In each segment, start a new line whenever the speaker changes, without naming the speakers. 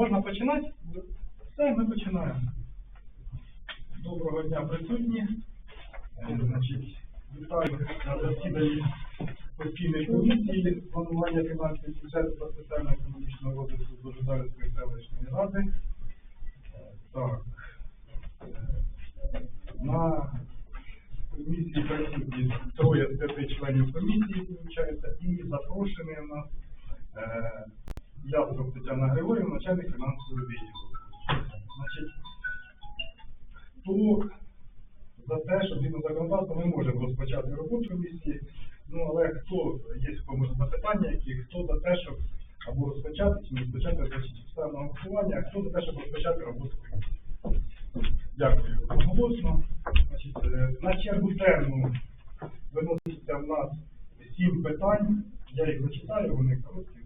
Можна починати? Все, ми починаємо. Доброго дня, присутні. Е, Значить, вітаю на засіданні постійної комісії планування фінансів бюджету та соціально-економічного розвитку Божедарської селищної ради. Е, Так. Е, На комісії присутні троє з п'яти членів комісії, виходить, і запрошений у нас е, Яструб Тетяна Григорівна, начальник фінансового відділу. Значить, хто за те, що згідно законодавства ми можемо розпочати роботу комісії, ну але хто, є в комусь запитання, які, хто за те, щоб або розпочати, чи не розпочати, значить, голосування, а хто за те, щоб розпочати роботу комісії. Дякую. Одноголосно. Значить, е, на чергу денну виноситься в нас сім питань. Я їх зачитаю, вони короткі.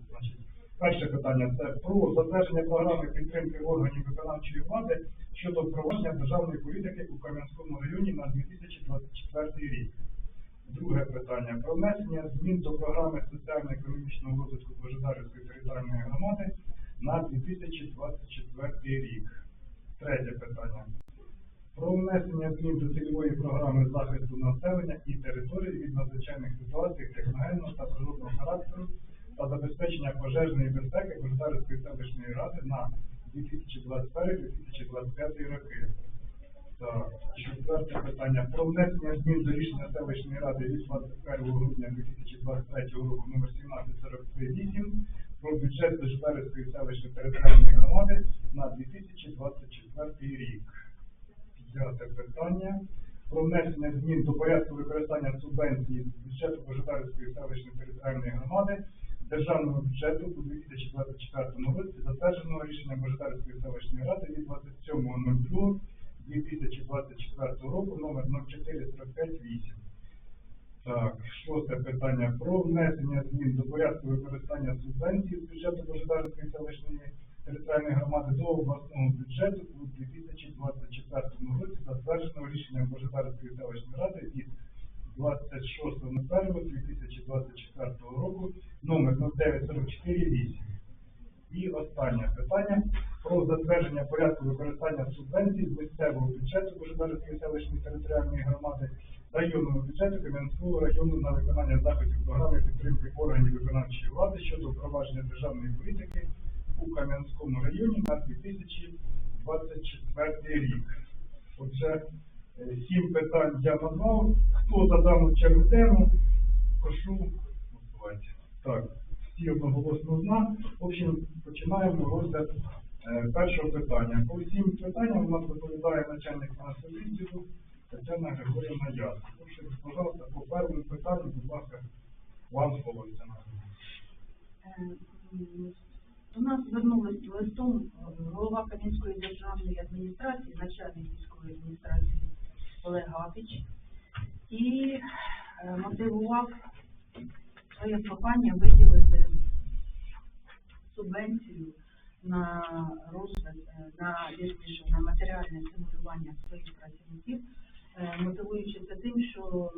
Перше питання це про затвердження програми підтримки органів виконавчої влади щодо впровадження державної політики у Кам'янському районі на 2024 рік. Друге питання про внесення змін до програми соціально-економічного розвитку Божедарівської територіальної громади на 2024 рік. Третє питання про внесення змін до цільової програми захисту населення і територій від надзвичайних ситуацій техногенного та природного характеру та забезпечення пожежної безпеки Божедарської селищної ради на 2021-2025 роки. Четверте питання. Про внесення змін до рішення селищної ради від 21 грудня 2023 року номер 1748 про бюджет Божедарської селищної територіальної громади на 2024 рік. П'яте питання. Про внесення змін до порядку використання субвенції з бюджету Божедарської селищної територіальної громади державного бюджету у 2024 році, затвердженого рішення Божедарської селищної ради від 27.02.2024 року номер 04458. Так, шосте питання. Про внесення змін до порядку використання субвенцій з бюджету Божедарської селищної територіальної громади до обласного бюджету у 2024 році, затвердженого рішенням Божедарської селищної ради від 26.01.2024 року номер 09448. І останнє питання про затвердження порядку використання субвенцій з місцевого бюджету Божедарської селищної територіальної громади районного бюджету Кам'янського району на виконання заходів програми підтримки органів виконавчої влади щодо впровадження державної політики у Кам'янському районі на 2024 рік. Отже, сім питань я назвав. Хто за дану тему, прошу голосувати. Так, всі одноголосно за. В общем, починаємо розгляд е, першого питання. По всім питанням у нас доповідає начальник фінансового відділу Тетяна Григорівна Яс. Общем, пожалуйста, по першому питанню, будь ласка, вам слово Тетяна.
Е, До нас звернулись листом е, голова Кам'янської державної адміністрації, начальник військової адміністрації Олег Гапіч, і е, мотивував своє прохання виділити субвенцію на розвиток, е, на вірніше, на матеріальне стимулювання своїх працівників, е, мотивуючи це тим, що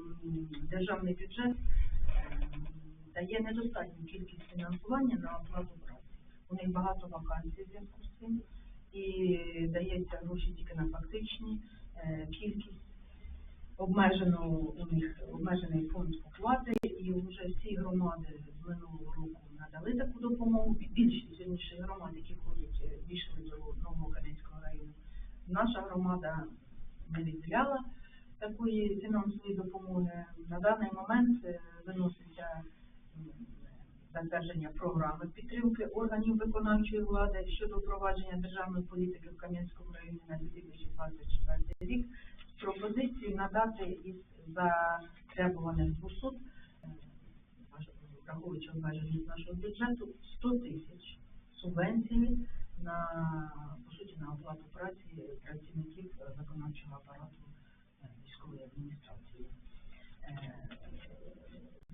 державний бюджет дає недостатню кількість фінансування на оплату праці. У них багато вакансій в зв'язку з цим і дається гроші тільки на фактичні кількість. Обмежено у них обмежений фонд оплати, і вже всі громади з минулого року надали таку допомогу. Більшість інших громад, які входять, е, війшли до нового Кам'янського району. Наша громада не відділяла такої фінансової допомоги. На даний момент е, виноситься затвердження програми підтримки органів виконавчої влади щодо впровадження державної політики в Кам'янському районі на 2024 рік з пропозицією надати із затребуваних 200, е, враховуючи обмеженість нашого бюджету, 100 тисяч субвенції на по суті на оплату праці працівників виконавчого апарату е, військової адміністрації. Е,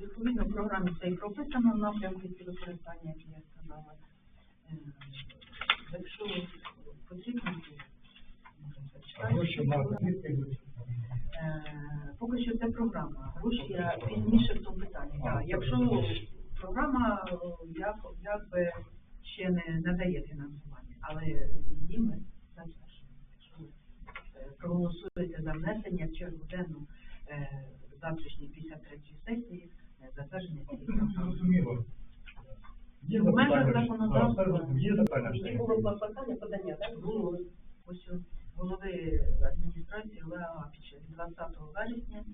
Відповідно, в програмі це і прописано напрямки ці використання, як я сказала. Якщо потрібно, то можемо
А
зачитати.
Гроші в нас звідки йдуть?
Е, Поки що це програма. Гроші я пізніше в тому питанні. Так, якщо програма як, якби ще не надає фінансування. але її ми затверджуємо. Якщо е, проголосуєте за внесення в чергу денну е, завтрашньої 53-ї сесії е, затвердження цієї програми.
Зрозуміло. Є запитання? Є запитання?
Подання, так?
Ось голови адміністрації Олега Апіча від 20 вересня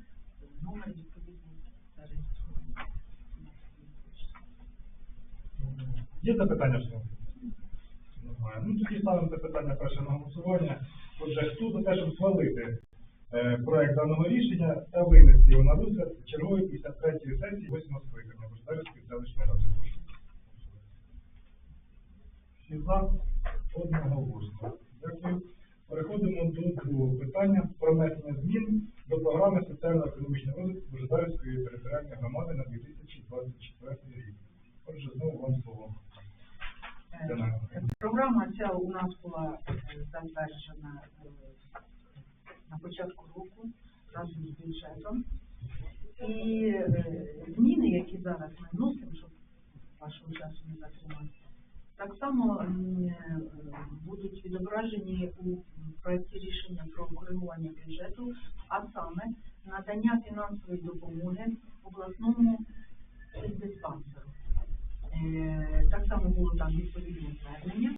номер відповідний зареєстрований.
Є запитання ще? Немає. Ну тоді ставимо це питання перше на голосування. Отже, хто за те, щоб схвалити е, проект даного рішення та винести його на розгляд чергової 53-ї сесії 8 скликання Бождарської селищної ради. Всі за одноголосно. Дякую. Переходимо до другого питання про внесення змін до програми соціально-економічного розвитку Бождарської територіальної громади на 2024 рік. Отже, знову вам слово.
Е, Програма ця у нас була е, затверджена е, на початку року разом з бюджетом. І зміни, які зараз ми вносимо, щоб вашого часу не затримати, так само будуть відображені у проєкті рішення про коригування бюджету, а саме надання фінансової допомоги обласному диспансеру. Е, Так само було там відповідне звернення.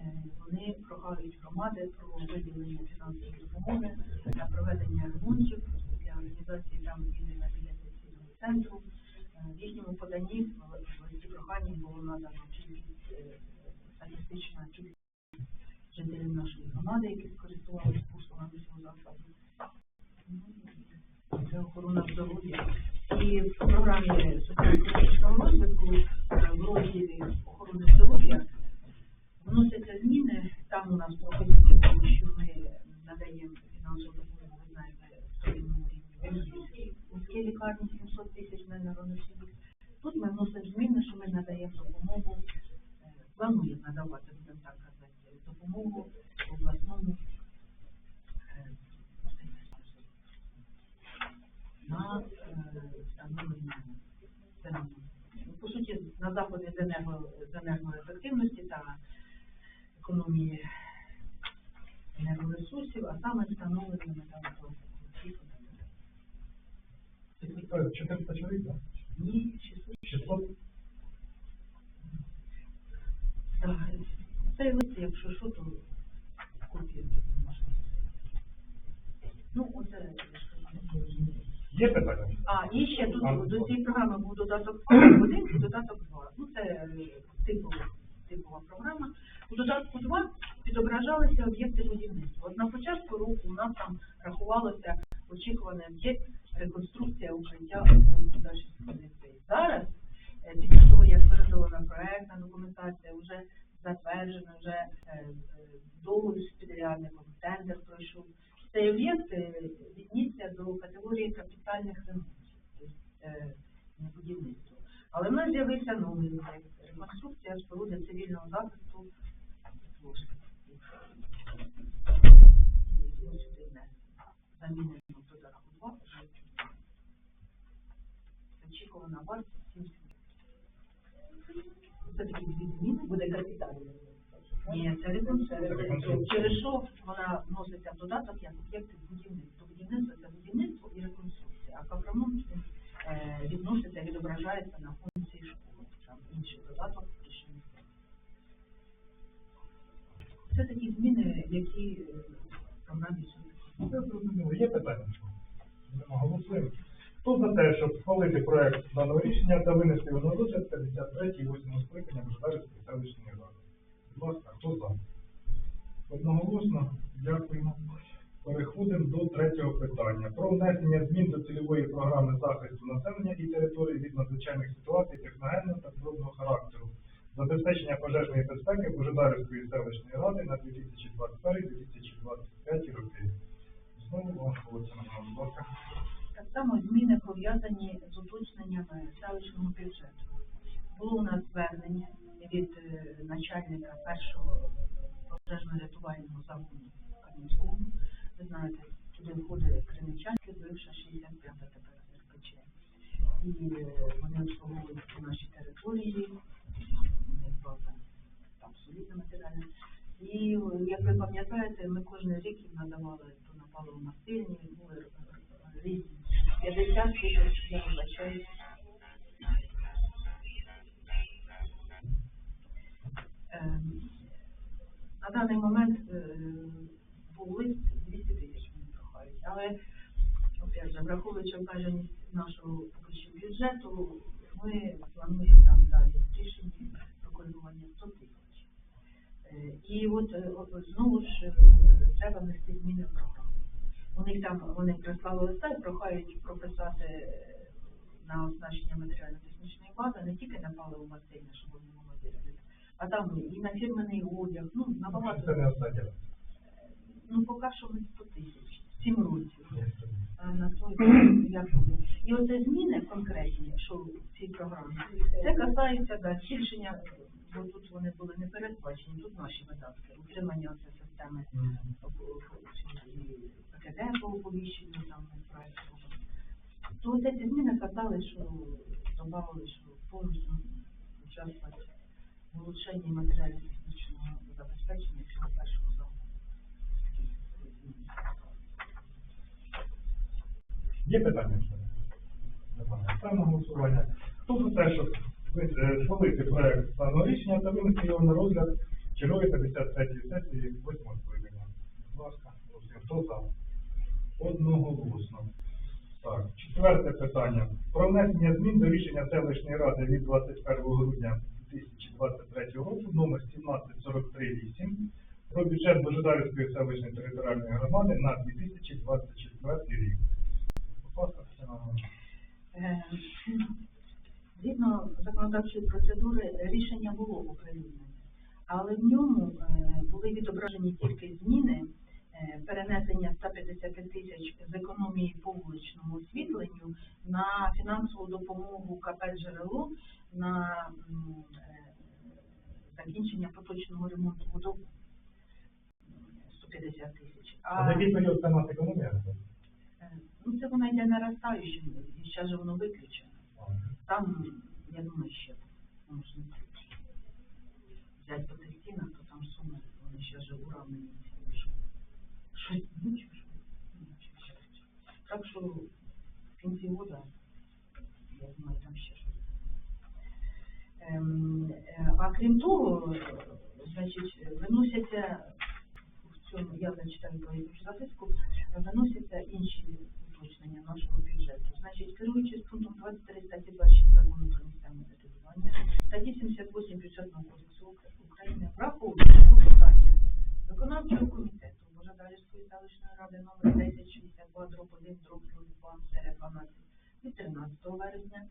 Е, Вони прохають громади про виділення фінансової допомоги для проведення ремонтів для організації там вільного реабілітаційного центру. Е, В їхньому поданні в листі прохання було надано статистична кількість жителів нашої громади, які скористувалися послугами цього закладу. Ну, Це охорона здоров'я. І в програмі соціально-економічного
400 чоловік, так?
Ні, 600.
600?
Так, Цей лист, якщо що, то копію можна. Ну, оце я ж кажу.
Є питання?
А, і ще тут
А.
до цієї програми був додаток 1 і додаток 2. Ну, це е, типова, типова програма. У додатку 2 відображалися об'єкти будівництва. От на початку року у нас там рахувалося очікуваний об'єкт реконструкція укриття у Дашівської ліцеї. Зараз, е, після того, як передана проектна документація, вже затверджена, вже е, е, договір з підрядником, тендер пройшов. Цей об'єкт е, віднісся до категорії капітальних ремонтів, тобто е, не будівництво. Але в нас з'явився новий об'єкт реконструкція споруди цивільного захисту Плошки. І ось сюди внесено. Замінено додатку 2 вже очікувана вартість 70. Це такі дві зміни.
Буде капітальний.
Ні, це реконструкція.
реконструкція.
Через що вона вноситься в додаток як об'єкти будівництва. Будівництво це будівництво і реконструкція. А капремонт він е, відноситься, відображається на функції школи. Там інший додаток рішення. Це такі зміни, які е, суду.
Це зрозуміло. Є питання? Голосуємо. Хто за те, щоб схвалити проект даного рішення та винести його на розгляд 53 і 8 скликання Бождарської селищної ради? Будь ласка, хто за? Одноголосно. Дякуємо. Переходимо до третього питання. Про внесення змін до цільової програми захисту населення і території від надзвичайних ситуацій техногенного та природного характеру. Забезпечення пожежної безпеки Божедарівської селищної ради на 2021-2025 роки. Знову будь ласка.
Так само зміни пов'язані з уточненнями селищного бюджету. Було у нас звернення від е, начальника першого пожежно-рятувального загону Кам'янського. Ви знаєте, туди входить Кремічанки, бивша 65 тепер РПЧ. І е, вони обслуговують всі наші території, у них база абсолютно матеріальне. І е, як ви пам'ятаєте, ми кожен рік їм то на паливо-мастильні, були різні. 50 тисяч, я вибачаюсь. Ем, На даний момент е, був лист 200 тисяч вони прохають. Але, опять же, враховуючи обмеженість нашого бюджету, ми плануємо там далі в рішенні про коригування 100 тисяч. Е, І от е, знову ж е, треба внести зміни в програму. У них там вони прислали листа і прохають прописати на оснащення матеріально-технічної бази не тільки на паливо мастильне, щоб вони могли виробити, а там і на фірменний одяг, ну набагато.
Не остання.
Ну, поки що ми 100 тисяч, 7 років. На той як. І оце зміни конкретні, що в цій програмі, це касається да, збільшення, бо тут вони були не передбачені, тут наші видатки, утримання оце системи. ПКД по оповіщенню, там проєкту. То ці зміни казали, що додали, що повністю участвувати в улучшенні матеріально-технічного забезпечення цього першого закону.
Є питання? Ставимо голосування. Хто за те, щоб е, схвалити проект стану рішення та винести його на розгляд чергової 53-ї сесії 8 скликання? Будь ласка. Хто за? Одноголосно. Так, четверте питання. Про внесення змін до рішення селищної ради від 21 грудня 2023 року номер 17438 про бюджет Божедарівської селищної територіальної громади на 2024 рік. Будь ласка, Тетяна Іванівна.
Згідно законодавчої процедури рішення було оприлюднене, але в ньому е, були відображені тільки зміни, е, перенесення 150 тисяч з економії по вуличному освітленню на фінансову допомогу КП «Джерело» на е, закінчення поточного ремонту будов 150 тисяч.
А за який період це економія?
Ну, це воно йде наростаючим, і зараз же воно виключено. Там, я думаю, ще можна взяти по тестінах, то там суми, вони ще ж уравнені. Щось ну, чи що? Ну, чи що. Так що в кінці года, я думаю, там ще щось. Ем, е, а крім того, е, значить, виносяться в цьому, я зачитаю про записку, виносяться інші уточнення нашого бюджету. Значить, керуючись пунктом 23 статті 26 закону про місцеве самоврядування, статті 78 бюджетного кодексу України, враховуючи питання виконавчого комітету Божедарівської селищної ради номер 1062 дроб 1 дроб 2 12 від 13 вересня,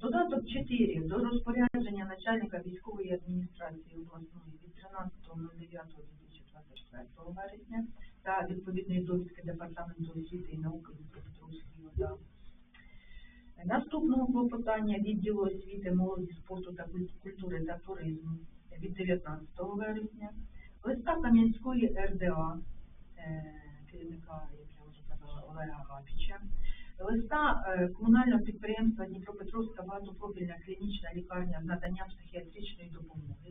Додаток 4 до розпорядження начальника військової адміністрації обласної від 13.09.2024 вересня та відповідної довідки Департаменту освіти і науки Дніпропетровської ОДА. Наступного клопотання відділу освіти, молоді, спорту та культури та туризму від 19 вересня. Листа Кам'янської РДА, е, керівника, як я вже казала, Олега Гапіча, листа е, комунального підприємства Дніпропетровська багатопрофільна клінічна лікарня надання психіатричної допомоги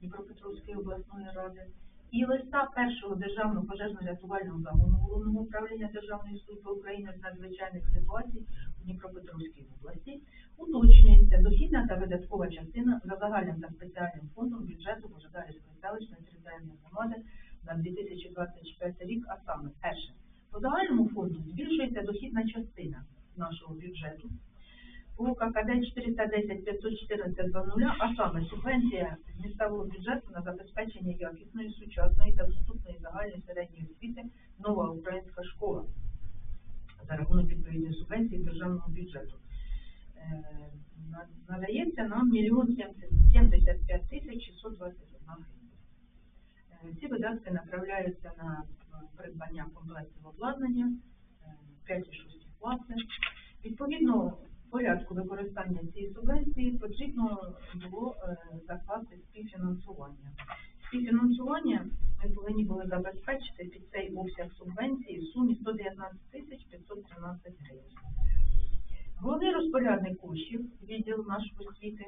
Дніпропетровської обласної ради і листа першого державного пожежно-рятувального загону головного управління Державної служби України з надзвичайних ситуацій у Дніпропетровській області уточнюється дохідна та видаткова частина за загальним та спеціальним фондом бюджету Божедарівської селищної територіальної громади на 2024 рік, а саме перше. По загальному фонду збільшується дохідна частина нашого бюджету по ККД 410 514 00, а саме субвенція місцевого бюджету на забезпечення якісної, сучасної та доступної загальної середньої освіти нова українська школа за рахунок відповідної субвенції державного бюджету. На- Надається нам мільйон 75 тисяч 621 гривня. Е, Ці видатки направляються на е, придбання комплектів обладнання, 5 і 6 класи. Відповідно, порядку використання цієї субвенції потрібно було е, закласти співфінансування. Співфінансування ми повинні були забезпечити під цей обсяг субвенції в сумі 119 тисяч 513 гривень. Головний розпорядник коштів, відділ нашої освіти,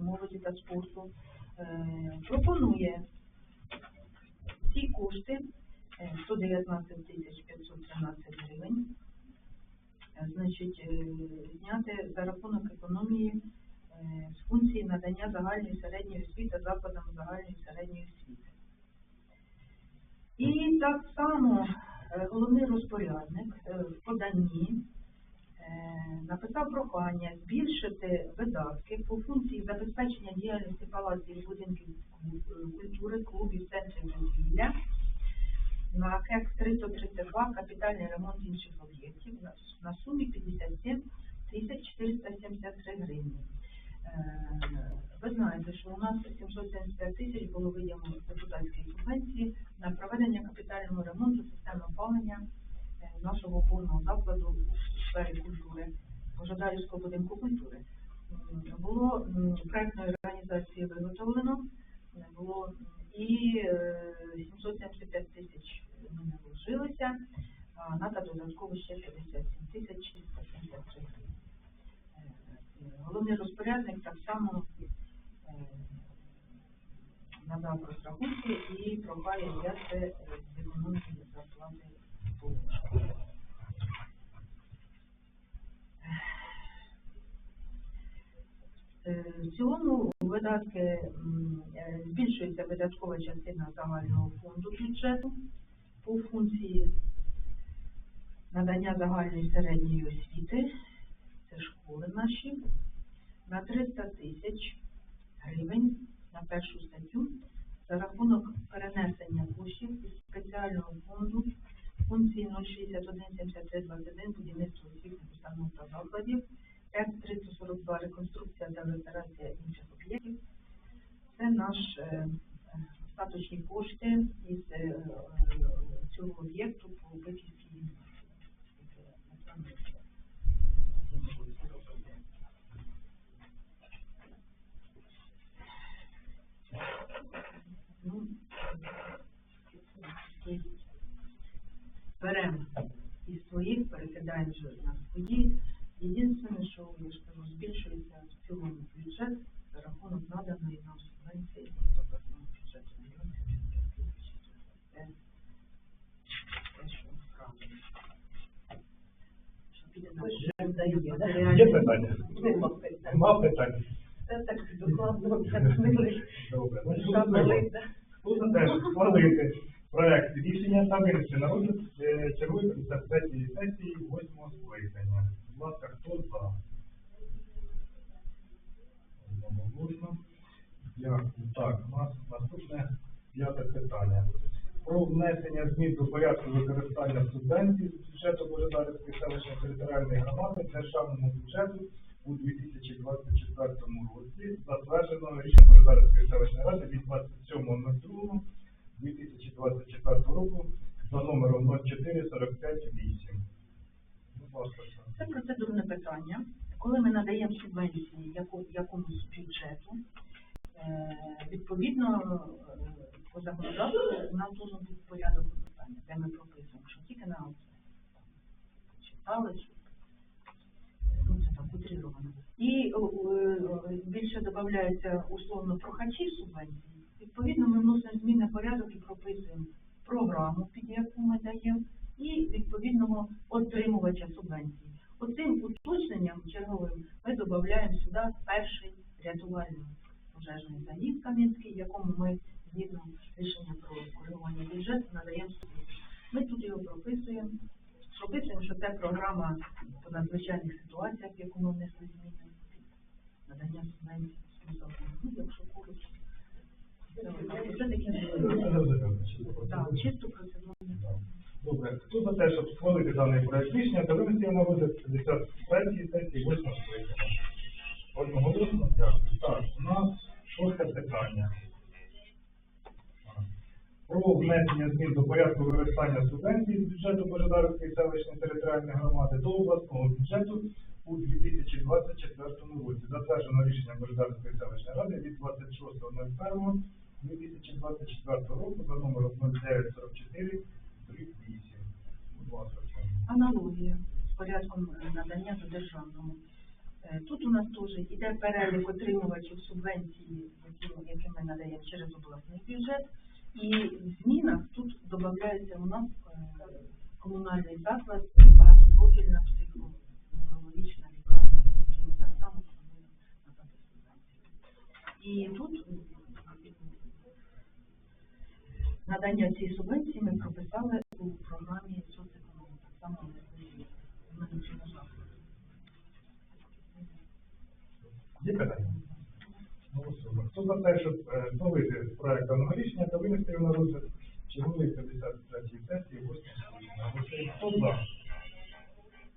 молоді та спорту, е, пропонує ці кошти е, 119 тисяч 513 гривень, е, значить, е, зняти за рахунок економії е, з функції надання загальної середньої освіти закладам загальної середньої освіти. І так само е, головний розпорядник е, в поданні е, написав прохання збільшити видатки по функції забезпечення діяльності палаців будинків культури, клубів, центрів дозвілля на КЕК 332 капітальний ремонт інших об'єктів на, сумі 57 тисяч 473 гривні. Е, Ви знаєте, що у нас 775 тисяч було виділено депутатської субвенції на проведення капітального ремонту системи опалення е, нашого опорного закладу у сфері культури, Пожадарівського будинку культури. Було м, проектної організації виготовлено, е, було і е, 775 тисяч ми не а треба додатково ще 57 тисяч 473 гривень. Е, е, Головний розпорядник так само е, надав розрахунки і прохає взяти е, з економії зарплати. Е, В цілому видатки е, збільшується видаткова частина загального фонду бюджету по функції надання загальної середньої освіти, це школи наші, на 300 тисяч гривень на першу статтю за рахунок перенесення коштів із спеціального фонду функції 0617321 будівництво освітніх установ та закладів, Р-342 реконструкція та реставрація інших об'єктів. Це наш е, е, остаточні кошти із е, цього об'єкту по Биківській Ну, беремо із вже на свої. Єдине, що я ж кажу, збільшується в цілому бюджет за рахунок наданої нам субвенції з обласного бюджету мільйон сімдесят тисяч. Це те, що правильно. Що піде на
Ви ж
бюджет,
даєте,
дають
да?
матеріальні-
Є питання?
Нема питань.
Нема питань?
Це так докладно об'яснили.
Добре. Значить,
Душа
голосуємо.
болить, да?
Хто за те, щоб схвалити проект рішення та винести на розгляд е, чергової 53 сесії 8 скликання? Будь ласка, хто за? Одноголосно. Дякую. Так, у нас наступне п'яте питання. Про внесення змін до порядку використання субвенцій з бюджету Божедарівської селищної територіальної громади державному бюджету у 2024 році, затвердженого рішення Божедарівської селищної ради від 27.02 2024 року за номером 04458. Будь ласка, Оксана.
Це процедурне питання. Коли ми надаємо субвенції якомусь бюджету, е, відповідно е, по законодавству у нас должен бути порядок використання, де ми прописуємо, що тільки на. Читали, ну, це так утрировано. І більше додається условно прохачів субвенцій. Відповідно, ми вносимо зміни порядок і прописуємо програму, під яку ми даємо, і відповідного отримувача субвенції. Оцим уточненням черговим ми додаємо сюди перший рятувальний пожежний загін Кам'янський, якому ми згідно рішення про коригування бюджету надаємо субвенцію. Ми тут його прописуємо, прописуємо, що це програма по надзвичайних ситуаціях, яку ми внесли зміни, надання субвенції, смисл, ну, якщо коротко. Це таке чисто процедурне.
Хто за те, щоб схвалити даний проект рішення та винести на розгляд 53 сесії 8 скликання? Одноголосно? Дякую. Так, у нас шосте питання. Про внесення змін до порядку використання субвенцій з бюджету Божедарівської селищної територіальної громади до обласного бюджету у 2024 році. Затверджено рішення Божедарівської селищної ради від 26.01 2024 року за номером 0944 8.
Аналогія з порядком е, надання до державного. Е, Тут у нас теж іде перелік отримувачів субвенції, які, ми надаємо через обласний бюджет. І в змінах тут додається у нас е, комунальний заклад, багатопрофільна психоневрологічна лікарня, які так само плануємо надати субвенцію. І тут надання цієї субвенції ми прописали у програмі
Є питання? Хто за те, щоб е, зновити проект даного рішення та винести його на розгляд чергової 53 сесії 8 скликання? Голосуємо. Хто за?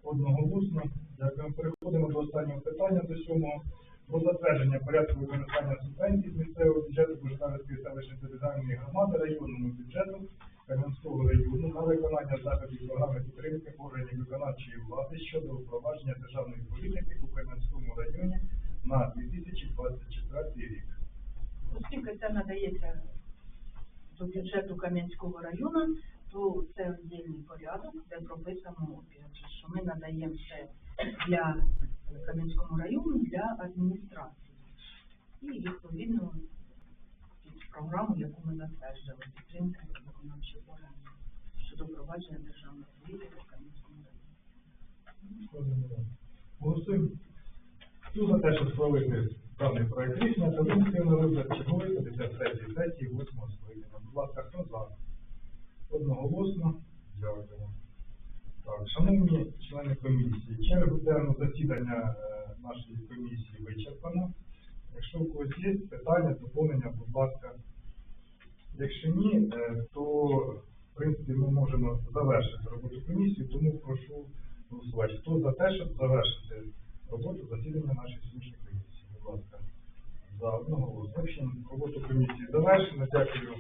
Одноголосно. Дякую. Переходимо до останнього питання, до сьомого. Про затвердження порядку використання субвенцій з місцевого бюджету Бождарської селищної територіальної громади районному бюджету Кам'янського району на виконання заходів програми підтримки органів виконавчої влади щодо впровадження державної політики у Кам'янському районі на 2024 рік.
Оскільки це надається до бюджету Кам'янського району, то це віддільний порядок, де прописано, що ми надаємо це для Кам'янському району для адміністрації. І відповідно програму, яку ми затверджували, підтримки виконавчих органів щодо впровадження державної політики в Кам'янському районі.
Голосуємо. Хто за те, щоб схвалити даний проект рішення та винести на розгляд чергової 53 сесії 8 скликання? Будь ласка, хто за? Одноголосно. Дякую. Так, шановні члени комісії, чергу денного засідання е, нашої комісії вичерпано. Якщо у когось є питання, доповнення, будь ласка. Якщо ні, е, то в принципі ми можемо завершити роботу комісії, тому прошу голосувати. Хто за те, щоб завершити роботу засідання нашої сьогоднішньої комісії? Будь ласка, за одного голосу. Роботу комісії завершено. Дякую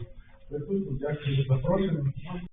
присутнім, дякую за запрошення.